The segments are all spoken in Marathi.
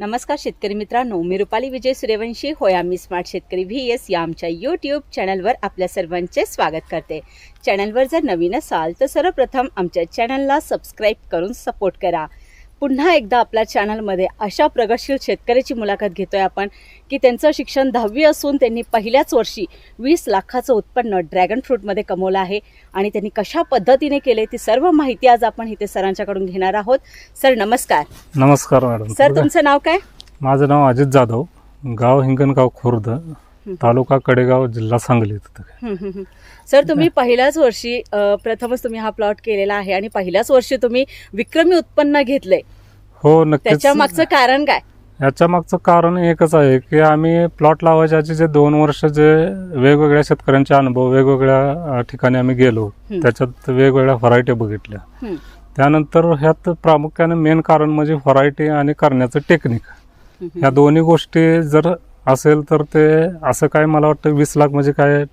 नमस्कार शेतकरी मित्रांनो मी रुपाली विजय सूर्यवंशी. होय आम्ही स्मार्ट शेतकरी व्ही एस या आमच्या यूट्यूब चॅनलवर आपल्या सर्वांचे स्वागत करते. चॅनलवर जर नवीन असाल तर सर्वप्रथम आमच्या चॅनलला सबस्क्राईब करून सपोर्ट करा. पुन्हा एकदा आपल्या चॅनलमध्ये अशा प्रगतशील शेतकऱ्याची मुलाखत घेतोय आपण की त्यांचं शिक्षण दहावी असून त्यांनी पहिल्याच वर्षी वीस लाखाचं उत्पन्न ड्रॅगन फ्रूटमध्ये कमवलं आहे आणि त्यांनी कशा पद्धतीने केले ती सर्व माहिती आज आपण इथे सरांच्याकडून घेणार आहोत. सर नमस्कार. नमस्कार मॅडम. सर तुमचं नाव काय? माझं नाव अजित जाधव गाव हिंगणगाव खुर्द. तालुका कडेगाव जिल्हा सांगली तिथं. सर तुम्ही पहिल्याच वर्षी प्रथमच तुम्ही हा प्लॉट केलेला आहे आणि पहिल्याच वर्षी तुम्ही विक्रमी उत्पन्न घेतलंय. हो नक्कीच. त्याच्या मागचं कारण काय? याच्या मागचं कारण एकच आहे की आम्ही प्लॉट लावायच्या जे दोन वर्ष जे वेगवेगळ्या शेतकऱ्यांचे अनुभव वेगवेगळ्या ठिकाणी आम्ही गेलो. त्याच्यात वेगवेगळ्या व्हरायटी बघितल्या. त्यानंतर ह्यात प्रामुख्याने मेन कारण म्हणजे व्हरायटी आणि करण्याचं टेक्निक. ह्या दोन्ही गोष्टी जर असेल तर ते असं काय मला वाटतं वीस लाख म्हणजे काय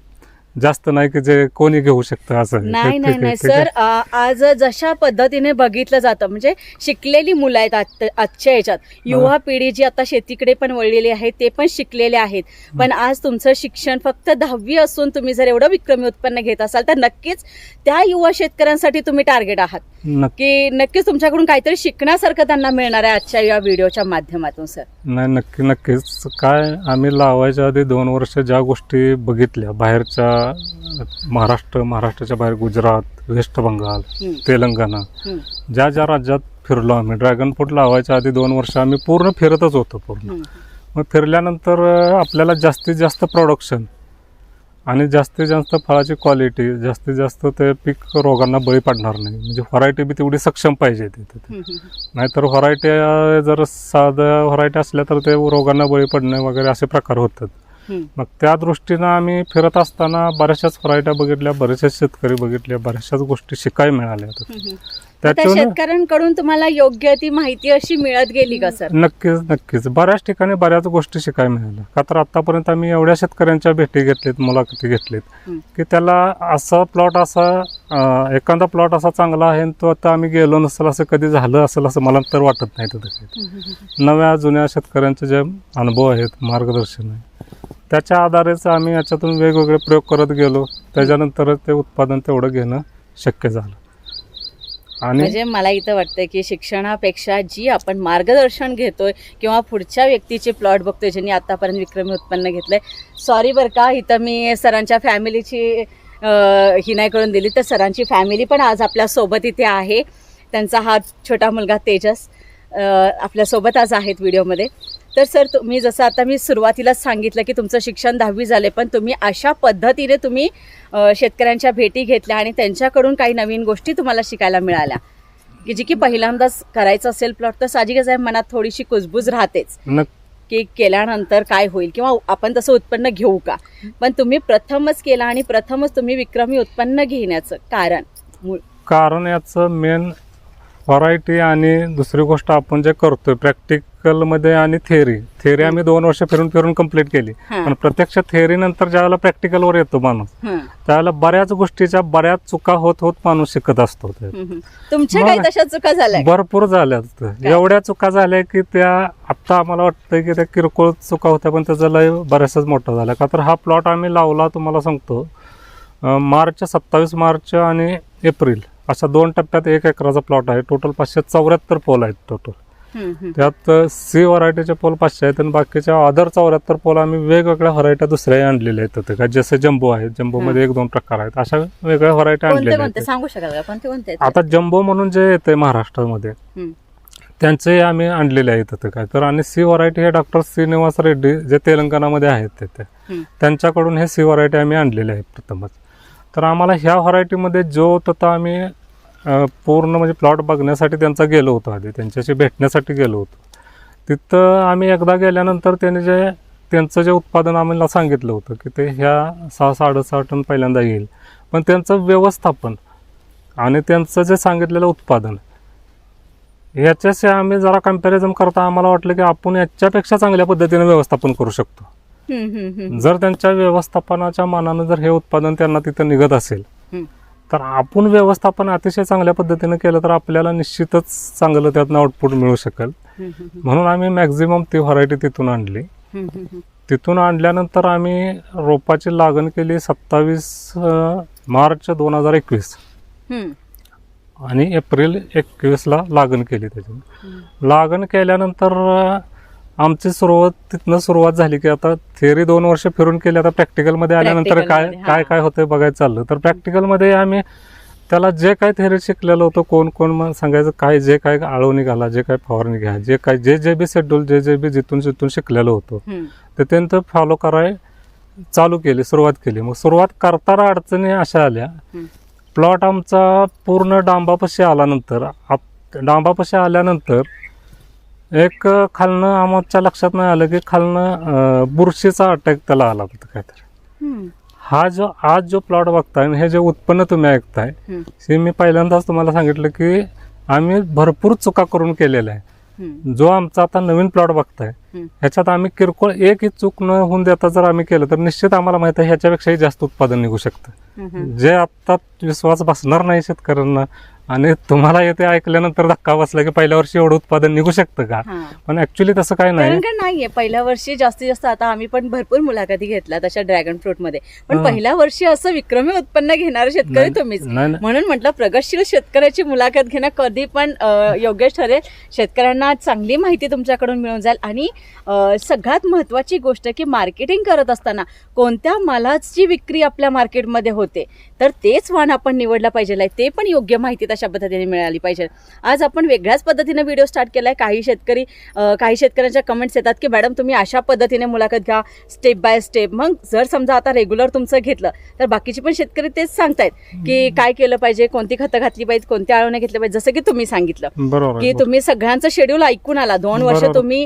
जास्त नाही की जे कोणी घेऊ शकतं असं. नाही नाही नाही सर आज जशा पद्धतीने बघितलं जातं म्हणजे शिकलेली मुलं आहेत आजच्या याच्यात. युवा पिढी जी आता शेतीकडे पण वळलेली आहे ते पण शिकलेले आहेत. पण आज तुमचं शिक्षण फक्त दहावी असून तुम्ही जर एवढं विक्रमी उत्पन्न घेत असाल तर नक्कीच त्या युवा शेतकऱ्यांसाठी तुम्ही टार्गेट आहात. की नक्कीच तुमच्याकडून काहीतरी शिकण्यासारखं त्यांना मिळणार आहे आजच्या या व्हिडिओच्या माध्यमातून सर. नाही नक्की नक्कीच. काय आम्ही लावायच्या आधी दोन वर्ष ज्या गोष्टी बघितल्या बाहेरच्या महाराष्ट्र महाराष्ट्राच्या बाहेर गुजरात वेस्ट बंगाल तेलंगणा ज्या ज्या राज्यात फिरलो आम्ही ड्रॅगन फ्रूट लावायच्या आधी दोन वर्ष आम्ही पूर्ण फिरतच होतो पूर्ण. मग फिरल्यानंतर आपल्याला जास्तीत जास्त प्रोडक्शन आणि जास्तीत जास्त फळाची क्वालिटी जास्तीत जास्त ते पीक रोगांना बळी पडणार नाही. म्हणजे व्हरायटी बी तेवढी सक्षम पाहिजे तिथे. नाहीतर व्हरायटी जर साध्या व्हरायटी असल्या तर ते रोगांना बळी पडणे वगैरे असे प्रकार होतात. मग त्या दृष्टीनं आम्ही फिरत असताना बऱ्याचशाच व्हरायट्या बघितल्या बरेचसे शेतकरी बघितले बऱ्याचशाच गोष्टी शिकाय मिळाल्या. त्याच्यावर शेतकऱ्यांकडून तुम्हाला योग्य ती माहिती अशी मिळत गेली का सर? नक्कीच नक्कीच. बऱ्याच ठिकाणी बऱ्याच गोष्टी शिकायला मिळाल्या. का तर आतापर्यंत आम्ही एवढ्या शेतकऱ्यांच्या भेटी घेतलीत मुलाखती घेतलीत हं. की त्याला असा प्लॉट असा अं, एखादा प्लॉट असा चांगला आहे आणि तो आता आम्ही गेलो नसेल असं कधी झालं असेल असं मला तर वाटत नाही तिथं काही. नव्या जुन्या शेतकऱ्यांचे जे अनुभव आहेत मार्गदर्शन आहे त्याच्या आधारेच आम्ही याच्यातून वेगवेगळे प्रयोग करत गेलो. त्याच्यानंतर ते उत्पादन तेवढं घेणं शक्य झालं. म्हणजे मला इथं वाटतं की शिक्षणापेक्षा जी आपण मार्गदर्शन घेतोय किंवा पुढच्या व्यक्तीचे प्लॉट बघतोय ज्यांनी आतापर्यंत विक्रमी उत्पन्न घेतलंय. सॉरी बरं का इथं मी सरांच्या फॅमिलीची ही नाही करून दिली. तर सरांची फॅमिली पण आज आपल्यासोबत इथे आहे. त्यांचा हा छोटा मुलगा तेजस आपल्यासोबत आज आहेत व्हिडिओमध्ये तर सर तुम्ही जसं आता मी सुरुवातीलाच सांगितलं की तुमचं शिक्षण दहावी झाले पण तुम्ही अशा पद्धतीने तुम्ही शेतकऱ्यांच्या भेटी घेतल्या आणि त्यांच्याकडून काही नवीन गोष्टी तुम्हाला शिकायला मिळाल्या. की जी की पहिल्यांदाच करायचं असेल प्लॉट तर साहजिकच आहे मनात थोडीशी कुजबूज राहतेच. की केल्यानंतर काय होईल किंवा आपण तसं उत्पन्न घेऊ का? पण तुम्ही प्रथमच केला आणि प्रथमच तुम्ही विक्रमी उत्पन्न घेण्याचं कारण कारण याचं मेन व्हरायटी आणि दुसरी गोष्ट आपण जे करतोय प्रॅक्टिकलमध्ये आणि थेअरी थेअरी आम्ही दोन वर्ष फिरून फिरून कंप्लीट केली. पण प्रत्यक्ष थेअरी नंतर ज्यावेळेला प्रॅक्टिकलवर येतो माणूस त्यावेळेला बऱ्याच गोष्टीच्या बऱ्याच चुका होत होत माणूस शिकत असतो. तुमच्या काही तशा चुका झाल्या? भरपूर झाल्यात एवढ्या चुका झाल्या की त्या आता आम्हाला वाटतं की त्या किरकोळ चुका होत्या पण त्याचा लय बऱ्याचशाच मोठा झाला. का तर हा प्लॉट आम्ही लावला तुम्हाला सांगतो. मार्च सत्तावीस मार्च आणि एप्रिल. अशा दोन टप्प्यात एक एकराचा प्लॉट आहे. टोटल पाचशे चौऱ्याहत्तर पोल आहेत टोटल. त्यात सी व्हरायटीचे पोल पाचशे आहेत आणि बाकीच्या अदर चौऱ्याहत्तर पोल आम्ही वेगवेगळ्या व्हरायट्या दुसऱ्या आणलेल्या आहेत तिथे. काय जसे जम्बो आहेत जम्बोमध्ये एक दोन प्रकार आहेत. अशा वेगळ्या व्हरायट्या आणलेल्या आहेत. का? आता जम्बो म्हणून जे येते महाराष्ट्रामध्ये त्यांचे आम्ही आणलेले आहेत तिथे काय. तर आणि सी व्हरायटी हे डॉक्टर श्रीनिवास रेड्डी जे तेलंगणामध्ये आहेत तिथे. त्यांच्याकडून हे सी व्हरायटी आम्ही आणलेले आहेत प्रथमच. तर आम्हाला ह्या व्हरायटीमध्ये जो तथा आम्ही पूर्ण म्हणजे प्लॉट बघण्यासाठी त्यांचा गेलो होतो आधी. त्यांच्याशी भेटण्यासाठी गेलो होतो. तिथं आम्ही एकदा गेल्यानंतर त्यांनी जे त्यांचं जे उत्पादन आम्हाला सांगितलं होतं की ते ह्या सहा साडेसहा टन पहिल्यांदा येईल. पण त्यांचं व्यवस्थापन आणि त्यांचं जे सांगितलेलं उत्पादन ह्याच्याशी आम्ही जरा कंपॅरिझन करता आम्हाला वाटलं की आपण याच्यापेक्षा चांगल्या पद्धतीने व्यवस्थापन करू शकतो. जर त्यांच्या व्यवस्थापनाच्या मानानं जर हे उत्पादन त्यांना तिथं निघत असेल. तर आपण व्यवस्थापन अतिशय चांगल्या पद्धतीने केलं तर आपल्याला निश्चितच चांगलं त्यातनं आउटपुट मिळू शकेल. म्हणून आम्ही मॅक्झिमम ती व्हरायटी तिथून आणली. तिथून आणल्यानंतर आम्ही रोपाची लागण केली सत्तावीस मार्च दोन हजार एकवीस. आणि एप्रिल एकवीसला लागण केली त्याची. लागण केल्यानंतर आमची सुरुवात तिथनं सुरुवात झाली की आता थेअरी दोन वर्ष फिरून केली आता प्रॅक्टिकलमध्ये आल्यानंतर काय. काय काय होतंय बघायचं चाललं तर प्रॅक्टिकलमध्ये आम्ही त्याला जे काय थेअरी शिकलेलं होतं कोण कोण मग सांगायचं काय जे काय आळवणी घाला जे काय फवारणी घ्या जे काय जे जे बी शेड्यूल जे जे बी जिथून जिथून शिकलेलं होतं ते त्यांचं फॉलो कराय चालू केली सुरुवात केली मग सुरुवात करताना अडचणी अशा आल्या. प्लॉट आमचा पूर्ण डांबापाशी आल्यानंतर डांबापाशी आल्यानंतर एक खालनं आमच्या लक्षात नाही आलं की खालनं बुरशीचा अटॅक त्याला आला होता काहीतरी. हा जो आज जो प्लॉट बघताय आणि हे जे उत्पन्न तुम्ही ऐकताय हे मी पहिल्यांदाच तुम्हाला सांगितलं की आम्ही भरपूर चुका करून केलेल्या आहे जो आमचा आता नवीन प्लॉट बघताय. ह्याच्यात आम्ही किरकोळ एकही चूक न होऊन देता जर आम्ही केलं तर निश्चित आम्हाला माहिती आहे ह्याच्यापेक्षाही जास्त उत्पादन निघू शकतं. जे आत्ता विश्वास बसणार नाही शेतकऱ्यांना आणि तुम्हाला येते ऐकल्यानंतर धक्का बसला की पहिल्या वर्षी एवढं उत्पादन निघू शकतं का. पण ऍक्च्युली तसं काय नाही. नाहीये? पहिल्या वर्षी जास्तीत जास्त आता आम्ही पण भरपूर मुलाखती घेतल्या तशा ड्रॅगन फ्रूटमध्ये. पण. पहिल्या वर्षी असं विक्रमी उत्पन्न घेणारे शेतकरी तुम्हीच. म्हणून म्हटलं प्रगतशील शेतकऱ्याची मुलाखत घेणं कधी पण योग्य ठरेल. शेतकऱ्यांना चांगली माहिती तुमच्याकडून मिळून जाईल. आणि सगळ्यात महत्वाची गोष्ट की मार्केटिंग करत असताना कोणत्या मालाची विक्री आपल्या मार्केटमध्ये होते? तर तेच वाण आपण निवडलं पाहिजे. ते पण योग्य माहिती तशा पद्धतीने मिळाली पाहिजे. आज आपण वेगळ्याच पद्धतीने व्हिडिओ स्टार्ट केलाय. काही शेतकरी काही शेतकऱ्यांच्या कमेंट्स येतात की मॅडम तुम्ही अशा पद्धतीने मुलाखत घ्या स्टेप बाय स्टेप मग जर समजा आता रेग्युलर तुमचं घेतलं तर बाकीचे पण शेतकरी तेच सांगतायत की काय केलं पाहिजे कोणती खतं घातली पाहिजे कोणत्या आळवण्या घेतल्या पाहिजे जसं की तुम्ही सांगितलं की आहे. तुम्ही सगळ्यांचं शेड्यूल ऐकून आला. दोन वर्ष. तुम्ही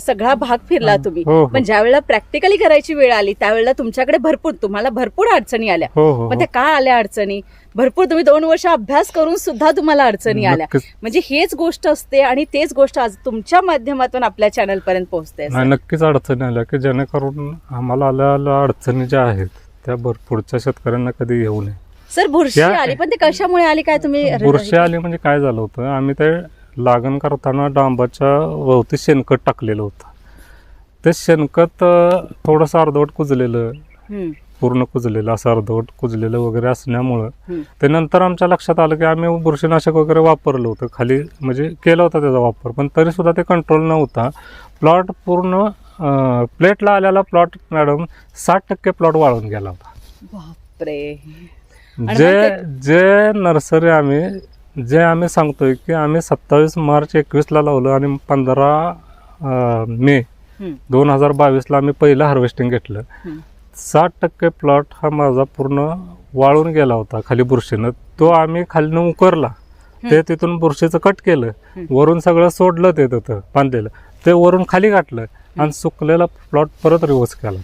सगळा भाग फिरला तुम्ही. हो हो. पण ज्या वेळेला प्रॅक्टिकली करायची वेळ आली त्यावेळेला तुमच्याकडे भरपूर तुम्हाला भरपूर अडचणी आल्या. हो हो पण त्या काय आल्या अडचणी? भरपूर तुम्ही दोन वर्ष अभ्यास करून सुद्धा तुम्हाला अडचणी आल्या. म्हणजे हेच गोष्ट असते आणि तेच गोष्ट आज तुमच्या माध्यमातून आपल्या चॅनल पर्यंत पोहोचते नक्कीच अडचणी आल्या की जेणेकरून आम्हाला आलेल्या अडचणी ज्या आहेत त्या भर पुढच्या शेतकऱ्यांना कधी येऊ नये. सर बुरशी आली पण ते कशामुळे आली? काय तुम्ही बुरशी आली म्हणजे काय झालं होतं? आम्ही ते लागण करताना डांबाच्या भोवती शेणखत टाकलेलं होतं. ते शेणखत थोडंसं अर्धवट कुजलेलं. पूर्ण कुजलेलं असं अर्धवट कुजलेलं वगैरे असल्यामुळं. ते नंतर आमच्या लक्षात आलं की आम्ही बुरशीनाशक वगैरे वापरलं होतं. खाली म्हणजे केला होता त्याचा वापर पण तरी सुद्धा ते कंट्रोल नव्हता. प्लॉट पूर्ण प्लेटला आलेला प्लॉट मॅडम साठ टक्के प्लॉट वाळून गेला होता. जे जे नर्सरी आम्ही जे आम्ही सांगतोय की आम्ही सत्तावीस मार्च एकवीसला लावलं आणि पंधरा मे दोन हजार बावीसला आम्ही पहिलं हार्वेस्टिंग घेतलं. साठ टक्के प्लॉट हा माझा पूर्ण वाळून गेला होता खाली बुरशीनं. तो आम्ही खालीनं उकरला. ते तिथून बुरशीचं कट केलं. वरून सगळं सोडलं ते तिथं बांधलेलं. ते वरून खाली घातलं आणि सुकलेला प्लॉट परत रिवर्स केला.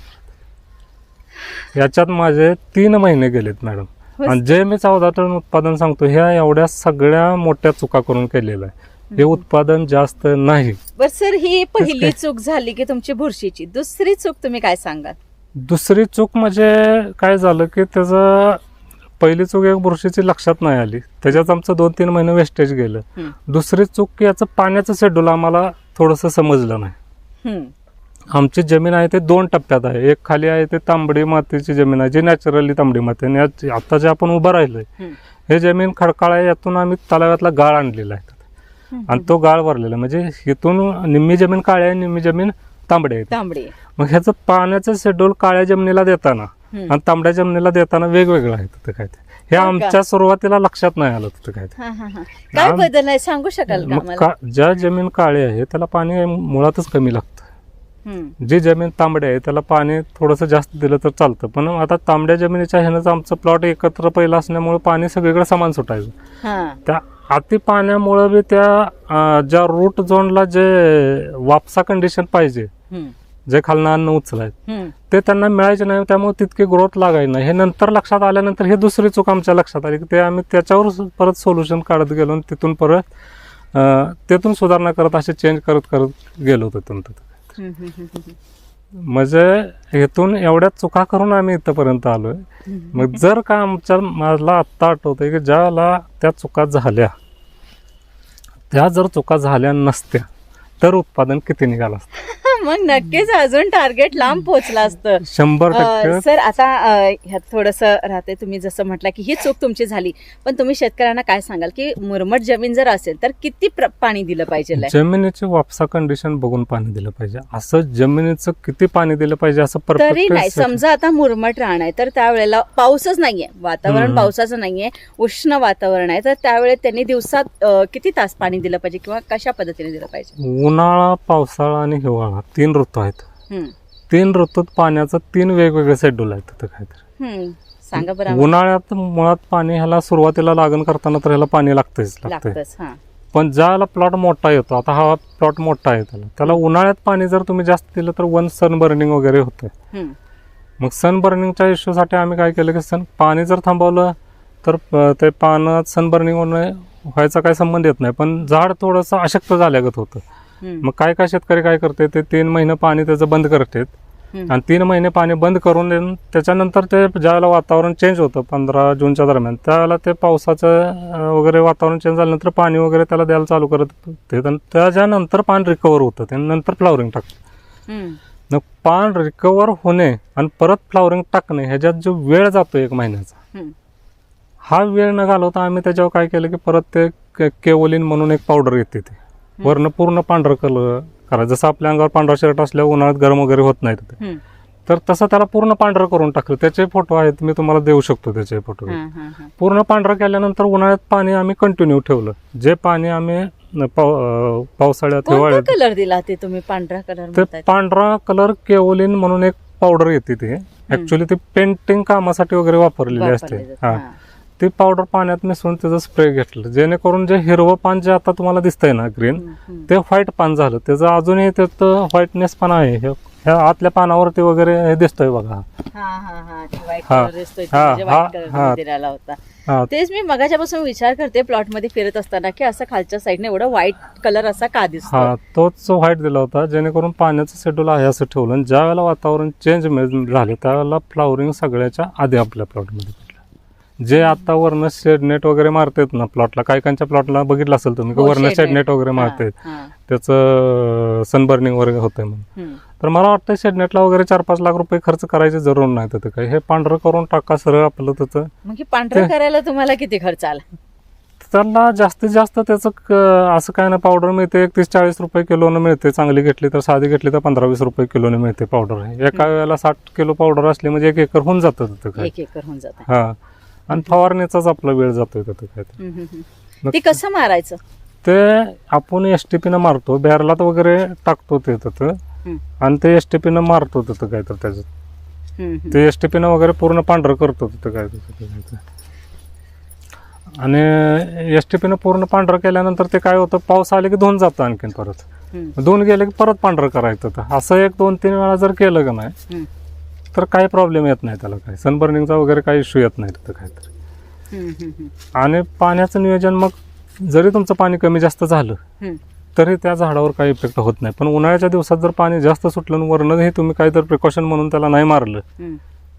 याच्यात माझे तीन महिने गेलेत मॅडम. आणि जे मी चौदा टन उत्पादन सांगतो ह्या एवढ्या सगळ्या मोठ्या चुका करून केलेलं आहे हे उत्पादन जास्त नाही. बर सर ही पहिली? चूक झाली की तुमची बुरशीची. दुसरी चूक तुम्ही काय सांगाल? दुसरी चूक म्हणजे काय झालं की त्याचं पहिली चूक एक बुरशीची लक्षात नाही आली. त्याच्यात आमचं दोन तीन महिने वेस्टेज गेलं. दुसरी चूक की याचं पाण्याचं शेड्यूल आम्हाला थोडंसं समजलं नाही. आमची जमीन आहे ते दोन टप्प्यात आहे. एक खाली आहे ते तांबडी मातीची जमीन आहे जी नॅचरली तांबडी माती. आणि आता जे आपण उभं राहिलोय हे जमीन खडकाळ आहे यातून आम्ही तलाव्यातला गाळ आणलेला आहे. आणि तो गाळ भरलेला. म्हणजे इथून निम्मी जमीन काळी आहे निम्मी जमीन तांबडी आहे तांबडी. मग ह्याचं पाण्याचं शेड्यूल काळ्या जमिनीला देताना. आणि तांबड्या जमिनीला देताना वेगवेगळं आहे तिथं काय ते. हे हो का? आमच्या सुरुवातीला लक्षात नाही आलं तिथं काय ते. हा, हा, हा. काय आम- बदल आहे? सांगू शकाल का मग मला का ज्या जमीन काळी आहे त्याला पाणी मुळातच कमी लागतं. हम्म, जी जमीन तांबडी आहे त्याला पाणी थोडंसं जास्त दिलं तर चालतं. पण आता तांबड्या जमिनीच्या ह्यानंच आमचं प्लॉट एकत्र पहिलं असल्यामुळे पाणी सगळीकडे समान सुटायचं. हा. त्या अति पाण्यामुळं बी त्या ज्या रूट झोनला जे वापसा कंडिशन पाहिजे जे खालनं अन्न उचलाय हम्म, ते त्यांना मिळायचे नाही त्यामुळे तितकी ग्रोथ लागायची नाही. हे नंतर लक्षात आल्यानंतर हे दुसरी चूक आमच्या लक्षात आली की ते आम्ही त्याच्यावर परत सोल्युशन काढत गेलो आणि तिथून परत तिथून सुधारणा करत असे चेंज करत करत गेलो होतो तिथून तिथं. म्हणजे इथून एवढ्या चुका करून आम्ही इथंपर्यंत आलोय. मग जर का आमच्या मला आत्ता आठवतंय की ज्याला त्या चुका झाल्या ह्या जर चुका झाल्या नसत्या तर उत्पादन किती निघालं असतं? मग नक्कीच अजून टार्गेट लांब पोहोचलं असतं. शंभर सर आता ह्यात थोडंसं राहते तुम्ही जसं म्हटलं की ही चूक तुमची झाली. पण तुम्ही शेतकऱ्यांना काय सांगाल की मुरमट जमीन जर असेल तर किती पाणी दिलं पाहिजे? जमिनीची वापसा कंडिशन बघून पाणी दिलं पाहिजे. असं जमिनीचं किती पाणी दिलं पाहिजे असं तरी नाही. समजा आता मुरमट राहण आहे तर त्यावेळेला पाऊसच नाहीये. वातावरण. पावसाचं नाहीये. उष्ण वातावरण आहे. तर त्यावेळेस त्यांनी दिवसात किती तास पाणी दिलं पाहिजे किंवा कशा पद्धतीने दिलं पाहिजे? उन्हाळा पावसाळा आणि हिवाळा. तीन ऋतू आहेत. हम्म, तीन ऋतूत पाण्याचं तीन वेगवेगळे शेड्यूल आहेत तिथं काहीतरी. हम्म. सांगा बरं आम्हाला. उन्हाळ्यात मुळात पाणी ह्याला सुरुवातीला लागण करताना तर ह्याला पाणी लागतंच लागतंय. लागतच हा. पण ज्याला प्लॉट मोठा येतो आता हा प्लॉट मोठा आहे त्याला. त्याला उन्हाळ्यात पाणी जर तुम्ही जास्त दिलं तर वन सन बर्निंग वगैरे होतं हम्म, मग सन बर्निंगच्या इश्यूसाठी आम्ही काय केलं की सन पाणी जर थांबवलं तर अं, ते पाण्यात सन बर्निंग होणे व्हायचा काही संबंध येत नाही. पण झाड थोडंसं अशक्त झाल्यागत होतं. मग काय काय शेतकरी काय करते ते तीन महिने पाणी त्याचं बंद करतात. आणि तीन महिने पाणी बंद करून देऊन त्याच्यानंतर ते ज्यावेळेला वातावरण चेंज होतं पंधरा जूनच्या दरम्यान त्यावेळेला ते पावसाचं वगैरे वातावरण चेंज झाल्यानंतर पाणी वगैरे त्याला द्यायला चालू करत ते त्याच्यानंतर पान रिकवर होतं त्यानंतर फ्लावरिंग टाकतं मग पान रिकवर होणे आणि परत फ्लावरिंग टाकणे ह्याच्यात जो वेळ जातो एक महिन्याचा. हा वेळ न घालवता आम्ही त्याच्यावर काय केलं की परत ते के- केओलिन म्हणून एक पावडर येते ते. वरनं पूर्ण पांढरं कलर करायचं जसं आपल्या अंगावर पांढरा शर्ट असल्यावर उन्हाळ्यात गरम वगैरे होत नाही तिथे. तर तसं त्याला पूर्ण पांढरं करून टाकलं. त्याचे फोटो आहेत मी तुम्हाला देऊ शकतो त्याचे फोटो. पूर्ण पांढरं केल्यानंतर उन्हाळ्यात पाणी आम्ही कंटिन्यू ठेवलं. जे पाणी आम्ही पावसाळ्यात हिवाळ्यात कलर दिला ते तुम्ही पांढरा कलर ते पांढरा कलर केओलिन म्हणून एक पावडर येते ती. ऍक्च्युली ती पेंटिंग कामासाठी वगैरे वापरलेली असते. हा. ती पावडर पाण्यात मिसळून त्याचं स्प्रे घेतलं. जेणेकरून जे हिरवं पान जे आता तुम्हाला दिसतंय ना ग्रीन. ते व्हाईट पान झालं. त्याचं अजूनही त्यात व्हाईटनेस पण आहे. हे- ह्या आतल्या पानावरती वगैरे हे दिसतोय बघा. हा हा हा. हा. हा, म्हणजे तेच मी मगाच्यापासून विचार करते प्लॉटमध्ये फिरत असताना की असं खालच्या साईडने एवढं व्हाईट कलर असा का दिसतो? हा तोच व्हाईट दिला होता. जेणेकरून पाण्याचं शेड्यूल आहे असं ठेवलं. आणि ज्या वेळेला वातावरण चेंज झाले त्यावेळेला फ्लावरिंग सगळ्याच्या आधी आपल्या प्लॉटमध्ये पडलं. जे आता वरनं शेडनेट वगैरे मारतात ना प्लॉटला काही काहींच्या प्लॉटला बघितलं असेल तुम्ही की हो, वरनं shade शेडनेट net. वगैरे हा, मारतात. हा. त्याचं सनबर्निंग वगैरे होतंय म्हणून. हम्म. तर मला वाटतं शेडनेटला वगैरे चार पाच लाख रुपये खर्च करायची जरूर नाही तिथं काही. हे पांढरं करून टाका सरळ आपलं त्याचं. मग हे पांढरं करायला तुम्हाला किती खर्च आला? त्याला जास्तीत जास्त त्याचं क- असं काय ना पावडर मिळते एकतीस चाळीस रुपये किलोनं मिळते. चांगली घेतली तर साधी घेतली तर पंधरा वीस रुपये किलोने मिळते पावडर हे एका वेळेला साठ किलो पावडर असली म्हणजे एक एकर होऊन जातं तिथं काय. एक एकर होऊन जात. हा. आणि फवारणीचाच आपला वेळ जातोय तिथं काय ते कसं मारायचं? ते आपण एस टी पीनं मारतो बॅरलात वगैरे टाकतो ते तिथं. आणि ते एस टी पीनं मारतो तिथं काय तर त्याचं. ते एस टी पीनं वगैरे पूर्ण पांढरं करतो तिथं काय तिथं काय ते. आणि एस टी पीनं पूर्ण पांढरं केल्यानंतर ते काय होतं पाऊस आले की धुवून जातं आणखीन परत. धुवून गेले की परत पांढरं करायचं. तर असं एक दोन तीन वेळा जर केलं का नाही तर काही प्रॉब्लेम येत नाही त्याला काय सनबर्निंगचा वगैरे काही इश्यू येत नाही तिथं काहीतरी. आणि पाण्याचं नियोजन मग जरी तुमचं पाणी कमी जास्त झालं. तरी त्या झाडावर काही इफेक्ट होत नाही पण उन्हाळ्याच्या दिवसात जर पाणी जास्त सुटलं आणि वरनं हे तुम्ही काहीतरी प्रिकॉशन म्हणून त्याला नाही मारलं.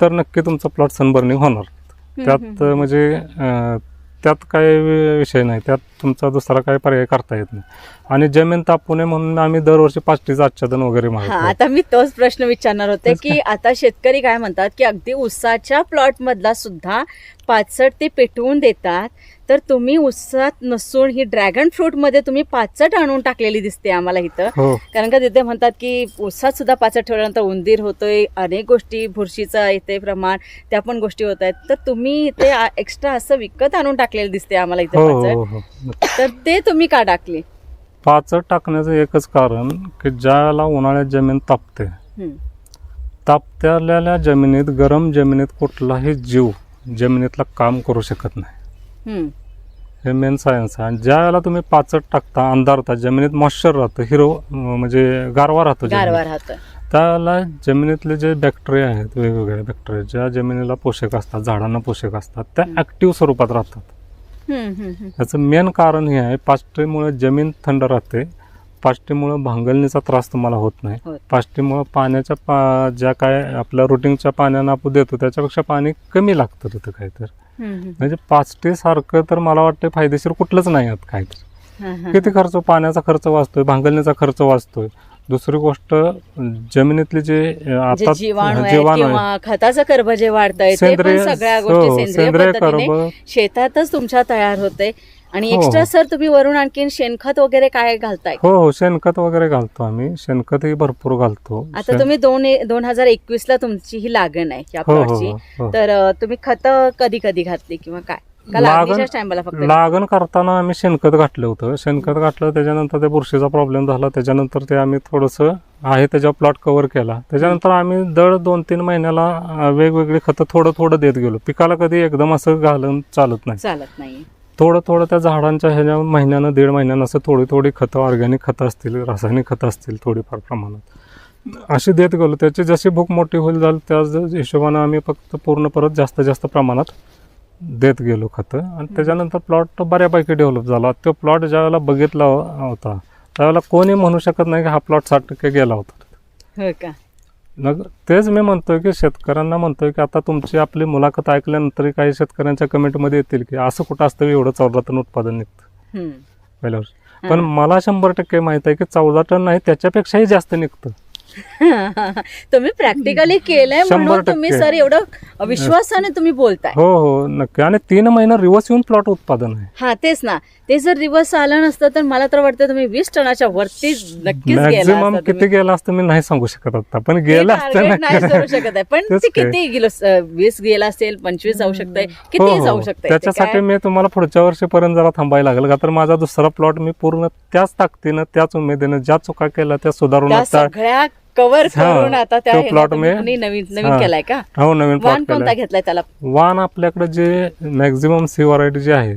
तर नक्की तुमचं प्लॉट सनबर्निंग होणार त्यात म्हणजे त्यात काही वि- विषय नाही. त्यात तुमचा दुसरा काही पर्याय करता येत नाही. आणि जमीन तापू नये म्हणून आम्ही दरवर्षी पाचटीचं आच्छादन वगैरे हा मारतो आता मी तोच प्रश्न विचारणार होते की आता शेतकरी काय म्हणतात की अगदी उसाच्या प्लॉट मधला सुद्धा पाचट ते पेटवून देतात. तर तुम्ही उसात नसून ही ड्रॅगन फ्रूटमध्ये तुम्ही पाचट आणून टाकलेली दिसते आम्हाला इथं. हो. कारण का तिथे म्हणतात की उसात सुद्धा पाचट ठेवल्यानंतर उंदीर होतोय अनेक गोष्टी बुरशीचं येते प्रमाण त्या पण गोष्टी होत आहेत. तर तुम्ही इथे एक्स्ट्रा असं विकत आणून टाकलेलं दिसते आम्हाला इथे हो पाचट. हो तर ते तुम्ही का टाकले? पाचट टाकण्याचं एकच कारण की ज्याला उन्हाळ्यात जमीन तापते तापत्यालेल्या जमिनीत गरम जमिनीत कुठलाही जीव जमिनीतला काम करू शकत नाही. हे मेन सायन्स आहे आणि ज्या वेळेला तुम्ही पाचट टाकता अंधारता जमिनीत मॉइश्चर राहतं हिरो म्हणजे गारवा राहतो. गारवा राहतं त्यावेळेला जमिनीतले जे बॅक्टेरिया आहेत वेगवेगळे बॅक्टेरिया ज्या जमिनीला पोषक असतात झाडांना पोषक असतात त्या. ऍक्टिव्ह स्वरूपात राहतात. याचं मेन कारण हे आहे पाष्टीमुळे जमीन थंड राहते पाष्टीमुळे भांगलणीचा त्रास तुम्हाला होत नाही. पाष्टीमुळे पाण्याच्या पा ज्या काय आपल्या रुटीनच्या पाण्यानं आपण देतो त्याच्यापेक्षा पाणी कमी लागतं तिथं काहीतरी. म्हणजे पाचटे सारखं तर मला वाटतं फायदेशीर कुठलंच नाही आहेत हा, किती खर्च पाण्याचा खर्च वाचतोय भांगलण्याचा खर्च वाचतोय. दुसरी गोष्ट जमिनीतली जे आता जीवाणू खताचं कर्ब जे वाढतंय ते पण सगळ्या हो, गोष्टी सेंद्रिय सेंद्रिय पद्धतीने शेतातच तुमच्या तयार होते आणि हो, एक्स्ट्रा हो. सर तुम्ही वरून आणखीन शेणखत वगैरे काय घालताय? हो हो शेणखत वगैरे घालतो आम्ही. शेणखतही भरपूर घालतो. आता तुम्ही दोन दोन हजार एकवीस ला तुमची ही लागण आहे या हो हो प्लॉटची हो, हो. तर तुम्ही खत कधी कधी घातली किंवा काय? का लागण- लागणीच्याच टायमाला फक्त. लागण करताना आम्ही शेणखत घातलं होतं. शेणखत घातलं त्याच्यानंतर ते बुरशीचा प्रॉब्लेम झाला. त्याच्यानंतर ते आम्ही थोडंसं आहे त्याच्यावर प्लॉट कव्हर केला. त्याच्यानंतर आम्ही दर दोन तीन महिन्याला अं, वेगवेगळी खतं थोडं थोडं देत गेलो. पिकाला कधी एकदम असं घालून चालत नाही. चालत नाही. थोडं थोडं त्या झाडांच्या ह्याच्या महिन्यानं दीड महिन्यानं असं थोडी थोडी खतं ऑर्गॅनिक खतं असतील रासायनिक खतं असतील थोडीफार प्रमाणात. अशी देत गेलो. त्याची जशी भूक मोठी होईल जाईल त्या हिशोबानं आम्ही फक्त पूर्ण परत जास्त जास्त प्रमाणात देत गेलो खतं. आणि त्याच्यानंतर प्लॉट बऱ्यापैकी डेव्हलप झाला. तो प्लॉट ज्यावेळेला बघितला होता त्यावेळेला कोणी म्हणू शकत नाही की हा प्लॉट साठ टक्के गेला होता. हो का? मग तेच मी म्हणतोय की शेतकऱ्यांना म्हणतोय की आता तुमची आपली मुलाखत ऐकल्यानंतर काही शेतकऱ्यांच्या कमेंटमध्ये येतील की असं कुठं असतं एवढं चौदा टन उत्पादन निघतं. पहिल्या वर्षी. पण मला शंभर टक्के माहीत आहे की चौदा टन नाही त्याच्यापेक्षाही जास्त निघतं. तुम्ही प्रॅक्टिकली केलंय म्हणून तुम्ही. सर एवढं विश्वासाने तुम्ही बोलताय हो हो नक्की आणि तीन महिना रिवर्स येऊन प्लॉट उत्पादन आहे हा तेच ना ते जर दिवस आलं नसतं तर मला तर वाटतं तुम्ही वीस टनाच्या वरती नक्कीच गेला मॅक्झिमम किती गेला असतं मी नाही सांगू शकत आता पण. गेला नाही नक्की. करू शकत आहे पण ते. किती गेलो वीस गेला असेल पंचवीस जाऊ शकतंय हो किती हो जाऊ शकतंय त्याच्यासाठी? मी तुम्हाला पुढच्या वर्षीपर्यंत जरा थांबायला लागेल का तर माझा दुसरा प्लॉट मी पूर्ण त्याच ताकदीनं त्याच उमेदीनं ज्या चुका केल्या त्या सुधारून कव्हर करून आता त्या कोणी नवीन नवीन. केलाय का? हो नवीन वाण प्लॉट कोणता घेतलाय त्याला? वाण आपल्याकडे जे मॅक्झिमम सी व्हरायटी जी आहे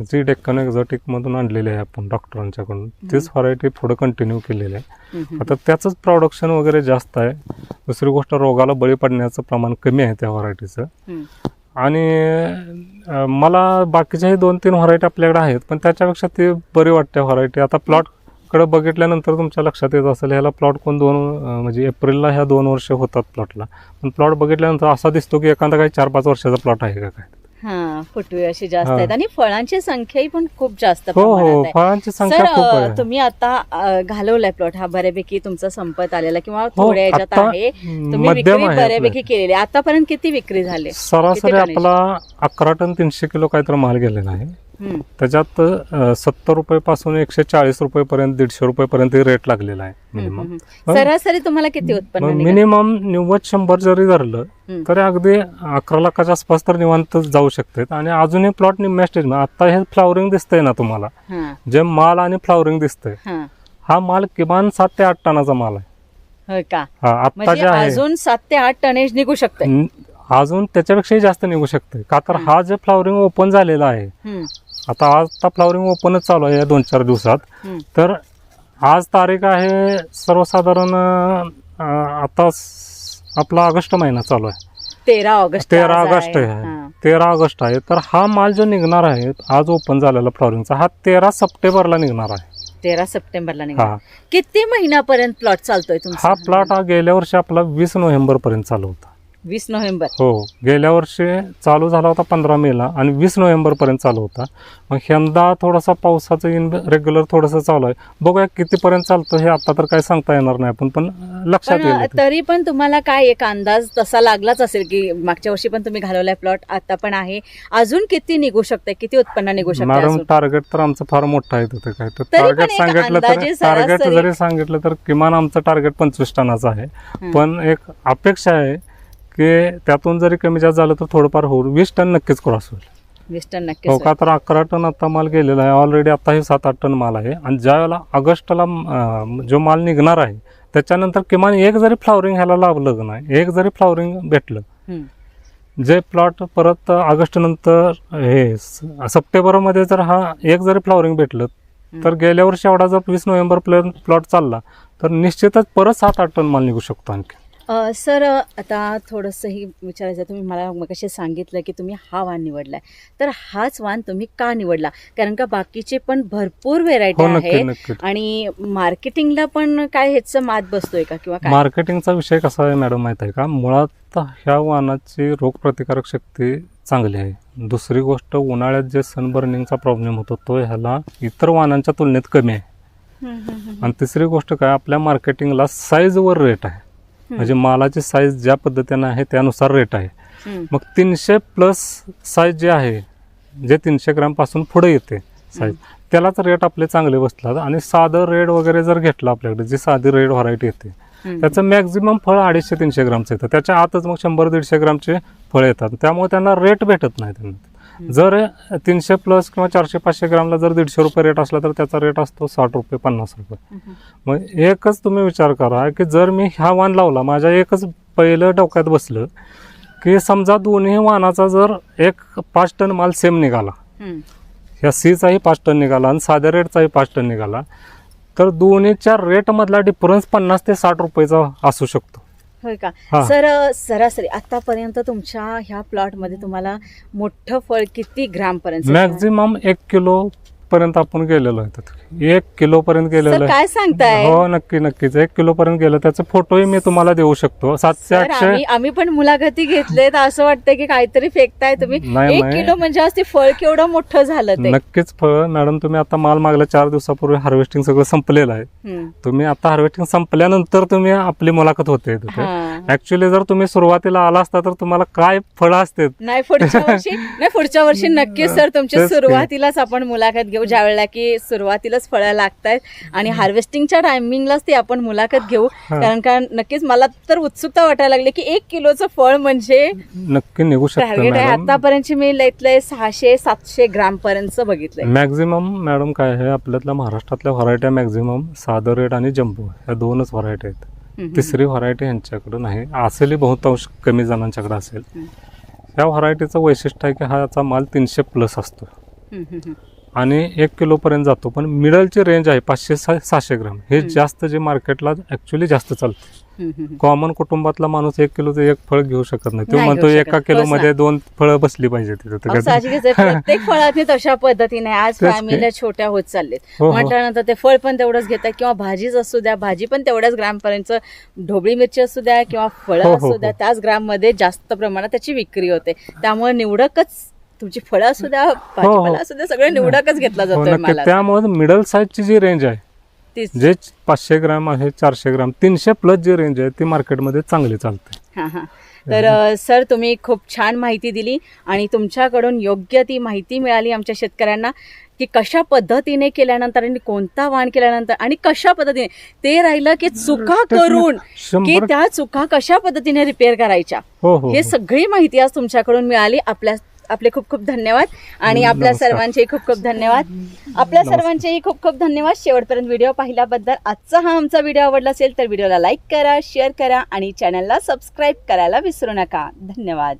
जी डेक्कन एक्झॉटिक मधून आणलेली आहे आपण डॉक्टरांच्याकडून तीच व्हरायटी पुढे कंटिन्यू केलेली आहे. आता त्याचंच प्रोडक्शन वगैरे जास्त आहे. दुसरी गोष्ट रोगाला बळी पडण्याचं प्रमाण कमी आहे त्या व्हरायटीचं. आणि मला बाकीच्याही दोन तीन व्हरायटी आपल्याकडे आहेत पण त्याच्यापेक्षा ती बरी वाटते व्हरायटी आता प्लॉट कडे बघितल्यानंतर तुमच्या लक्षात येत असेल ह्याला प्लॉट कोण दोन म्हणजे एप्रिलला ह्या दोन वर्ष होतात प्लॉटला पण प्लॉट बघितल्यानंतर असा दिसतो की एखादा काही चार पाच वर्षाचा प्लॉट आहे का काय हा फुटवे अशी जास्त. आहेत आणि फळांची संख्याही पण खूप जास्त हो हो. फळांची संख्या खूप आहे तुम्ही आता घालवलाय प्लॉट हा बऱ्यापैकी तुमचा संपत आलेला किंवा हो, थोड्या याच्यात आता आहे तुम्ही विक्री बऱ्यापैकी केलेली आहे. आतापर्यंत किती विक्री झाली सरासरी किती? आपला अकरा टन तीनशे किलो काहीतरी माल गेलेला आहे. त्याच्यात सत्तर रुपये पासून एकशे चाळीस रुपये पर्यंत दीडशे रुपये पर्यंत रेट लागलेला आहे मिनिमम. सरासरी तुम्हाला किती उत्पन्न? मिनिमम निव्वद शंभर जरी धरलं. तरी अगदी अकरा लाखाच्या आसपास तर निवांत जाऊ शकते. आणि अजूनही प्लॉट निम्म्या स्टेज आता हे फ्लावरिंग दिसतंय ना तुम्हाला? जे माल आणि फ्लावरिंग दिसतंय हा. माल किमान सात ते आठ टनाचा माल आहे. का? हा आता म्हणजे जे आहे अजून सात ते आठ टनेज निघू शकते अजून त्याच्यापेक्षाही जास्त निघू शकते का तर हा जे फ्लावरिंग ओपन झालेला आहे आता आज आता फ्लावरिंग ओपनच चालू आहे या दोन चार दिवसात. तर आज तारीख आहे सर्वसाधारण आता आपला ऑगस्ट महिना चालू आहे. तेरा ऑगस्ट तेरा ऑगस्ट आहे. तेरा ऑगस्ट आहे. तर हा माल जो निघणार आहे आज ओपन झालेला फ्लॉवरिंगचा हा तेरा सप्टेंबरला निघणार आहे. तेरा सप्टेंबरला निघाला किती महिन्यापर्यंत प्लॉट चालतोय हा प्लॉट हा गेल्या वर्षी आपला वीस नोव्हेंबर पर्यंत चालू होता. वीस नोव्हेंबर. हो गेल्या वर्षी चालू झाला होता पंधरा मेला आणि वीस नोव्हेंबर पर्यंत चालू होता. मग यंदा थोडासा पावसाचं इन रेग्युलर थोडंसं चालू आहे. बघूया कितीपर्यंत चालतं हे आता तर काय सांगता येणार नाही आपण पण लक्षात येईल. तरी पण तुम्हाला काय एक अंदाज तसा लागलाच असेल की मागच्या वर्षी पण तुम्ही घालवलाय प्लॉट आता पण आहे. अजून किती निघू शकते किती उत्पन्न निघू शकते मॅडम? टार्गेट तर आमचं फार मोठं आहे तिथे काय. तर टार्गेट सांगितलं तर टार्गेट जरी सांगितलं तर किमान आमचं टार्गेट पंचवीस टनाचं आहे. हं. पण एक अपेक्षा आहे की त्यातून जरी कमी जास्त झालं तर थोडंफार होईल वीस टन नक्कीच क्रॉस होईल. वीस टन हो का तर अकरा टन आता माल गेलेला आहे. ऑलरेडी आता हे सात आठ टन माल आहे. आणि ज्या वेळेला ऑगस्टला अं, जो माल निघणार आहे त्याच्यानंतर किमान एक जरी फ्लॉवरिंग ह्याला लावलं नाही एक जरी फ्लॉवरिंग भेटलं हम्म. जे प्लॉट परत ऑगस्ट नंतर हे स- सप्टेंबरमध्ये जर हा एक जरी फ्लॉवरिंग भेटलं तर गेल्या वर्षी एवढा जर वीस नोव्हेंबर पर्यंत प्लॉट चालला तर निश्चितच परत सात आठ टन माल निघू शकतो आणखी. सर आता थोडंसंही विचारायचं तुम्ही मला मगाशी सांगितलं की तुम्ही हा वाण निवडलाय. तर हाच वाण तुम्ही का निवडला? कारण का बाकीचे पण भरपूर व्हेरायटी हो आहे आणि मार्केटिंगला पण काय ह्याचं मात बसतोय का किंवा काय? मार्केटिंगचा विषय कसा आहे मॅडम माहीत आहे का? मुळात ह्या वाहनाची रोगप्रतिकारक शक्ती चांगली आहे. दुसरी गोष्ट उन्हाळ्यात जे सनबर्निंगचा प्रॉब्लेम होतो तो ह्याला इतर वाहनांच्या तुलनेत कमी आहे. आणि तिसरी गोष्ट काय आपल्या मार्केटिंगला साईजवर रेट आहे. म्हणजे मालाची साईज ज्या पद्धतीनं आहे त्यानुसार रेट आहे. मग तीनशे प्लस साईज जे आहे जे तीनशे ग्रामपासून पुढे येते साईज त्यालाच रेट आपले चांगले बसतात. आणि साधं रेड वगैरे जर घेतलं आपल्याकडे जी साधी रेड व्हरायटी येते. त्याचं मॅक्झिमम फळ अडीचशे तीनशे ग्रामचं येतं. त्याच्या आतच मग शंभर दीडशे ग्रामचे फळ येतात. त्यामुळे त्यांना रेट भेटत नाही त्यांना. जर तीनशे प्लस किंवा चारशे पाचशे ग्रामला जर दीडशे रुपये रेट असला तर त्याचा रेट असतो साठ रुपये पन्नास रुपये. मग एकच तुम्ही विचार करा की जर मी ह्या वाण लावला माझ्या एकच पहिलं डोक्यात बसलं की समजा दोन्ही वाहनाचा जर एक पाच टन माल सेम निघाला. ह्या सीचाही पाच टन निघाला आणि साध्या रेटचाही पाच टन निघाला तर दोन्हीच्या रेटमधला डिफरन्स पन्नास ते साठ रुपयेचा असू शकतो होय का हा. सर अ, सरासरी आतापर्यंत तुमच्या ह्या प्लॉटमध्ये तुम्हाला मोठं फळ किती ग्राम पर्यंत मॅक्झिमम एक किलो पर्यंत आपण गेलेलो आहे. एक किलो पर्यंत गेलेलो काय सांगताय? हो नक्की नक्कीच. एक किलो पर्यंत गेलं. त्याचे फोटोही मी तुम्हाला देऊ शकतो. सातशे आठशे आम्ही पण मुलाखती घेतलेत. असं वाटतं की काहीतरी फेकताय तुम्ही. एक. किलो म्हणजे आज ते फळ केवढं मोठं झालं नक्कीच फळ. मॅडम तुम्ही आता माल मागल्या चार दिवसापूर्वी हार्वेस्टिंग सगळं संपलेलं आहे. तुम्ही आता हार्वेस्टिंग संपल्यानंतर तुम्ही आपली मुलाखत होते तिथे. ऍक्च्युली जर तुम्ही सुरुवातीला आला असता तर तुम्हाला काय फळं असते नाही पुढच्या वर्षी नाही पुढच्या वर्षी नक्कीच सर तुमची तेच की. सुरुवातीलाच आपण मुलाखत घेऊ. ज्या वेळेला की सुरुवातीलाच फळं लागतायत आणि हार्वेस्टिंगच्या टायमिंगलाच ती आपण मुलाखत घेऊ. कारण का नक्कीच मला तर उत्सुकता वाटायला लागली की एक किलोचं फळ म्हणजे नक्की निघू शकतं आहे आतापर्यंत मी लयतलंय सहाशे सातशे ग्राम पर्यंत बघितलंय. मॅक्झिमम मॅडम काय आहे आपल्यातल्या महाराष्ट्रातल्या व्हरायट्या मॅक्झिमम साधं रेट आणि जम्बो. ह्या दोनच व्हरायटी आहेत. तिसरी व्हरायटी यांच्याकडे नाही. असेलही बहुतांश कमी जणांच्याकडे असेल. या व्हरायटीचं वैशिष्ट्य आहे की हा याचा माल तीनशे प्लस असतो. आणि एक किलोपर्यंत जातो पण मिडलची रेंज आहे पाचशे सा सहाशे ग्राम हे. जास्त जे मार्केटला ऍक्च्युली जास्त चालतं. कॉमन कुटुंबातला माणूस एक किलोचं एक फळ घेऊ शकत नाही तो म्हणतो एका हो, मध्ये दोन फळं बसली पाहिजे तिथं. प्रत्येक फळातनी तशा पद्धतीने आज. फॅमिल्या छोट्या होत चाललेत हो, हो. म्हटल्यानंतर ते फळ पण तेवढंच घेतात किंवा भाजीच असू द्या भाजी पण तेवढ्याच ग्रामपर्यंत ढोबळी मिरची असू द्या किंवा फळं असू द्या. त्याच ग्राममध्ये जास्त प्रमाणात त्याची विक्री होते त्यामुळे निवडकच तुमची फळं असू द्या भाजीपाला असू द्या सगळं निवडकच घेतला हो जातोय नक्की. मला त्यामुळे मिडल साईजची जी रेंज आहे जे पाचशे ग्राम आहे चारशे ग्राम तीनशे प्लस जी रेंज आहे ती मार्केटमध्ये चांगली चालते. हा हा. तर सर तुम्ही खूप छान माहिती दिली आणि तुमच्याकडून योग्य ती माहिती मिळाली आमच्या शेतकऱ्यांना की कशा पद्धतीने केल्यानंतर आणि कोणता वाण केल्यानंतर आणि कशा पद्धतीने. ते राहिलं की चुका करून की त्या चुका कशा पद्धतीने रिपेअर करायच्या. हो हो हे हो. सगळी माहिती आज तुमच्याकडून मिळाली. आपल्या आपले खूप खूप धन्यवाद. आणि आपल्या. सर्वांचेही खूप खूप धन्यवाद. आपल्या सर्वांचेही खूप खूप धन्यवाद. शेवटपर्यंत व्हिडिओ पाहिल्याबद्दल आजचा हा आमचा व्हिडिओ आवडला असेल तर व्हिडिओला लाईक करा शेअर करा आणि चॅनलला सबस्क्राईब करायला विसरू नका. धन्यवाद.